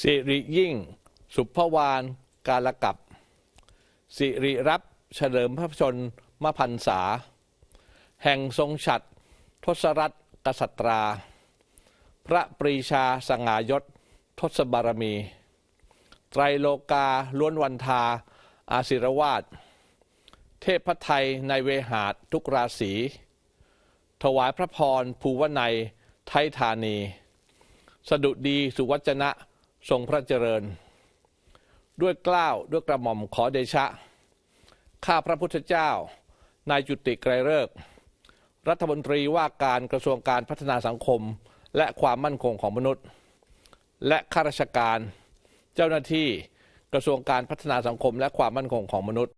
สิริยิ่ง สุภวานกาลกับสิริรับเฉลิมพระชนมพันษา แห่งทรงฉัตรทศรัตน์กษัตรา พระปรีชาสง่ายศทศบารมี ไตรโลกาล้วนวันทา อาศิรวาสเทพพไทยในเวหาดทุกราศีถวายพระพรภูวนัยไทยธานี สดุดีสุวัจนะ ทรงพระเจริญ ด้วยกล้าวด้วยกระหม่อมขอเดชะ ข้าพระพุทธเจ้า นายจุติไกรเลิก รัฐมนตรีว่าการกระทรวงการพัฒนาสังคมและความมั่นคงของมนุษย์ และข้าราชการ เจ้าหน้าที่กระทรวงการพัฒนาสังคมและความมั่นคงของมนุษย์